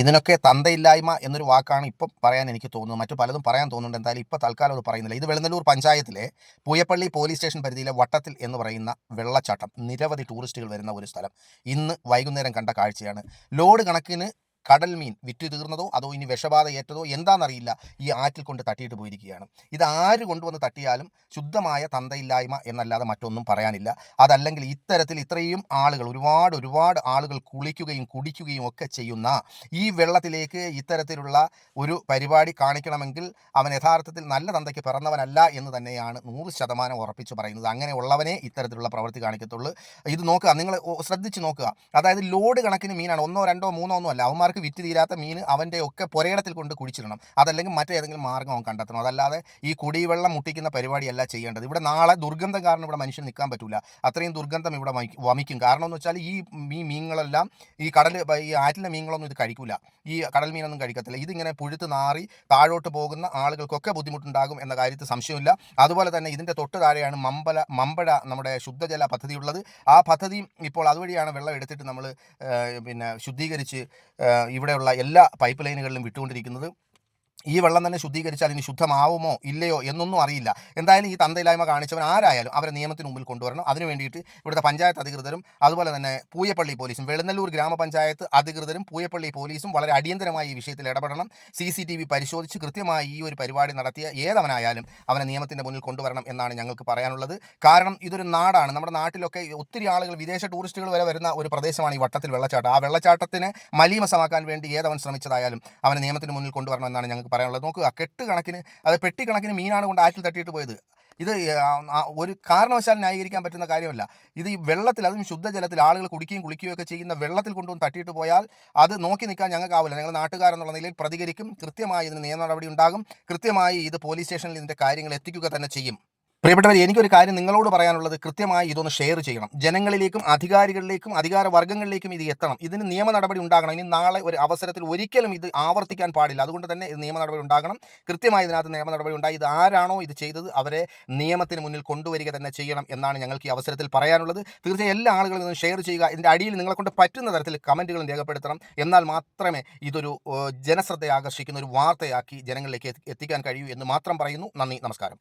ഇതിനൊക്കെ തന്തയില്ലായ്മ എന്നൊരു വാക്കാണ് ഇപ്പം പറയാൻ എനിക്ക് തോന്നുന്നത്. മറ്റു പലതും പറയാൻ തോന്നുന്നുണ്ട്. എന്തായാലും ഇപ്പോൾ തൽക്കാലം അത് പറയുന്നില്ല. ഇത് വെളുന്നല്ലൂർ പഞ്ചായത്തിലെ പൂയപ്പള്ളി പോലീസ് സ്റ്റേഷൻ പരിധിയിലെ വട്ടത്തിൽ എന്ന് പറയുന്ന വെള്ളച്ചാട്ടം. നിരവധി ടൂറിസ്റ്റുകൾ വരുന്ന ഒരു സ്ഥലം. ഇന്ന് വൈകുന്നേരം കണ്ട കാഴ്ചയാണ്. ലോഡ് കണക്കിന് കടൽ മീൻ വിറ്റ് തീർന്നതോ അതോ ഇനി വിഷബാധ ഏറ്റതോ എന്താണെന്നറിയില്ല. ഈ ആറ്റിൽ കൊണ്ട് തട്ടിയിട്ട് പോയിരിക്കുകയാണ്. ഇത് ആര് കൊണ്ടുവന്ന് തട്ടിയാലും ശുദ്ധമായ തന്തയില്ലായ്മ എന്നല്ലാതെ മറ്റൊന്നും പറയാനില്ല. അതല്ലെങ്കിൽ ഇത്തരത്തിൽ ഇത്രയും ആളുകൾ ഒരുപാട് ഒരുപാട് ആളുകൾ കുളിക്കുകയും കുടിക്കുകയും ഒക്കെ ചെയ്യുന്ന ഈ വെള്ളത്തിലേക്ക് ഇത്തരത്തിലുള്ള ഒരു പരിപാടി കാണിക്കണമെങ്കിൽ അവൻ യഥാർത്ഥത്തിൽ നല്ല തന്തയ്ക്ക് പിറന്നവനല്ല എന്ന് തന്നെയാണ് നൂറ് ശതമാനം ഉറപ്പിച്ച് പറയുന്നത്. അങ്ങനെ ഉള്ളവനെ ഇത്തരത്തിലുള്ള പ്രവൃത്തി കാണിക്കത്തുള്ളൂ. ഇത് നോക്കുക നിങ്ങൾ ശ്രദ്ധിച്ച് നോക്കുക. അതായത് ലോഡ് കണക്കിന് മീനാണ്. ഒന്നോ രണ്ടോ മൂന്നോ ഒന്നും അല്ല. അവന്മാർക്ക് വിറ്റ് തീരാത്ത മീൻ അവന്റെ ഒക്കെ പുരയിടത്തിൽ കൊണ്ട് കുടിച്ചിടണം അതല്ലെങ്കിൽ മറ്റേതെങ്കിലും മാർഗം അവൻ കണ്ടെത്തണം. അതല്ലാതെ ഈ കുടിവെള്ളം മുട്ടിക്കുന്ന പരിപാടിയല്ല ചെയ്യേണ്ടത്. ഇവിടെ നാളെ ദുർഗന്ധം കാരണം ഇവിടെ മനുഷ്യൻ നിൽക്കാൻ പറ്റില്ല അത്രയും ദുർഗന്ധം ഇവിടെ വമിക്കും- കാരണം എന്ന് വെച്ചാൽ ഈ ഈ മീനുകളെല്ലാം ഈ കടൽ ഈ ആറ്റിലെ മീനുകളൊന്നും ഇത് കഴിക്കില്ല ഈ കടൽ മീനൊന്നും കഴിക്കത്തില്ല. ഇതിങ്ങനെ പുഴുത്ത് നാറി താഴോട്ട് പോകുന്ന ആളുകൾക്കൊക്കെ ബുദ്ധിമുട്ടുണ്ടാകും എന്ന കാര്യത്തിൽ സംശയമില്ല. അതുപോലെ തന്നെ ഇതിന്റെ തൊട്ട് താഴെയാണ് മമ്പല മമ്പഴ നമ്മുടെ ശുദ്ധജല പദ്ധതി ഉള്ളത് ആ പദ്ധതിയും ഇപ്പോൾ അതുവഴിയാണ് വെള്ളം എടുത്തിട്ട് നമ്മൾ പിന്നെ ശുദ്ധീകരിച്ച് ഇവിടെയുള്ള എല്ലാ പൈപ്പ് ലൈനുകളിലും വിട്ടുകൊണ്ടിരിക്കുന്നത്. ഈ വെള്ളം തന്നെ ശുദ്ധീകരിച്ചാൽ ഇനി ശുദ്ധമാവുമോ ഇല്ലയോ എന്നൊന്നും അറിയില്ല. എന്തായാലും ഈ തന്തയില്ലായ്മ കാണിച്ചവൻ ആരായാലും അവരെ നിയമത്തിന് മുമ്പിൽ കൊണ്ടുവരണം. അതിനു വേണ്ടിയിട്ട് ഇവിടുത്തെ പഞ്ചായത്ത് അധികൃതരും അതുപോലെ തന്നെ പൂയപ്പള്ളി പോലീസും വെളുന്നല്ലൂർ ഗ്രാമപഞ്ചായത്ത് അധികൃതരും പൂയപ്പള്ളി പോലീസും വളരെ അടിയന്തരമായി ഈ വിഷയത്തിൽ ഇടപെടണം. സി സി ടി വി പരിശോധിച്ച് കൃത്യമായി ഈ ഒരു പരിപാടി നടത്തിയ ഏതവനായാലും അവനെ നിയമത്തിന്റെ മുന്നിൽ കൊണ്ടുവരണം എന്നാണ് ഞങ്ങൾക്ക് പറയാനുള്ളത്. കാരണം ഇതൊരു നാടാണ്. നമ്മുടെ നാട്ടിലൊക്കെ ഒത്തിരി ആളുകൾ വിദേശ ടൂറിസ്റ്റുകൾ വരെ വരുന്ന ഒരു പ്രദേശമാണ് ഈ വട്ടത്തിൽ വെള്ളച്ചാട്ടം. ആ വെള്ളച്ചാട്ടത്തിനെ മലീമസമാക്കാൻ വേണ്ടി ഏതവൻ ശ്രമിച്ചതായാലും അവനെ നിയമത്തിന് മുന്നിൽ കൊണ്ടുവരണം എന്നാണ് ഞങ്ങൾക്ക് പറയാനുള്ളത്. നോക്കുക കെട്ട് കണക്കിന് അത് പെട്ടി കണക്കിന് മീനാണ് കൊണ്ട് ആറ്റിൽ തട്ടിയിട്ട് പോയത്. ഇത് ഒരു കാരണവശാലും ന്യായീകരിക്കാൻ പറ്റുന്ന കാര്യമല്ല. ഇത് ഈ വെള്ളത്തിൽ അതും ശുദ്ധജലത്തിൽ ആളുകൾ കുടിക്കുകയും കുളിക്കുകയും ഒക്കെ ചെയ്യുന്ന വെള്ളത്തിൽ കൊണ്ടുവന്ന് തട്ടിയിട്ട് പോയാൽ അത് നോക്കി നിൽക്കാൻ ഞങ്ങൾക്ക് ഞങ്ങൾക്കാവില്ല ഞങ്ങൾ നാട്ടുകാരെന്നുള്ള നിലയിൽ പ്രതികരിക്കും. കൃത്യമായി ഇതിന് നിയമ നടപടി ഉണ്ടാകും. കൃത്യമായി ഇത് പോലീസ് സ്റ്റേഷനിൽ ഇതിന്റെ കാര്യങ്ങൾ എത്തിക്കുക തന്നെ ചെയ്യും. പ്രിയപ്പെട്ടവർ എനിക്കൊരു കാര്യം നിങ്ങളോട് പറയാനുള്ളത് കൃത്യമായി ഇതൊന്ന് ഷെയർ ചെയ്യണം. ജനങ്ങളിലേക്കും അധികാരികളിലേക്കും അധികാര വർഗങ്ങളിലേക്കും ഇത് എത്തണം. ഇതിന് നിയമ നടപടി ഉണ്ടാകണം. ഇനി നാളെ ഒരു അവസരത്തിൽ ഒരിക്കലും ഇത് ആവർത്തിക്കാൻ പാടില്ല. അതുകൊണ്ട് തന്നെ നിയമ നടപടി ഉണ്ടാകണം. കൃത്യമായി ഇതിനകത്ത് നിയമ നടപടി ഉണ്ടായി. ഇത് ആരാണോ ഇത് ചെയ്തത് അവരെ നിയമത്തിന് മുന്നിൽ കൊണ്ടുവരിക തന്നെ ചെയ്യണം എന്നാണ് ഞങ്ങൾക്ക് ഈ അവസരത്തിൽ പറയാനുള്ളത്. തീർച്ചയായും എല്ലാ ആളുകളും ഇതൊന്ന് ഷെയർ ചെയ്യുക. ഇതിന്റെ അടിയിൽ നിങ്ങളെ കൊണ്ട് പറ്റുന്ന തരത്തിൽ കമന്റുകളും രേഖപ്പെടുത്തണം. എന്നാൽ മാത്രമേ ഇതൊരു ജനശ്രദ്ധയെ ആകർഷിക്കുന്ന ഒരു വാർത്തയാക്കി ജനങ്ങളിലേക്ക് എത്തിക്കാൻ കഴിയൂ എന്ന് മാത്രം പറയുന്നു. നന്ദി. നമസ്കാരം.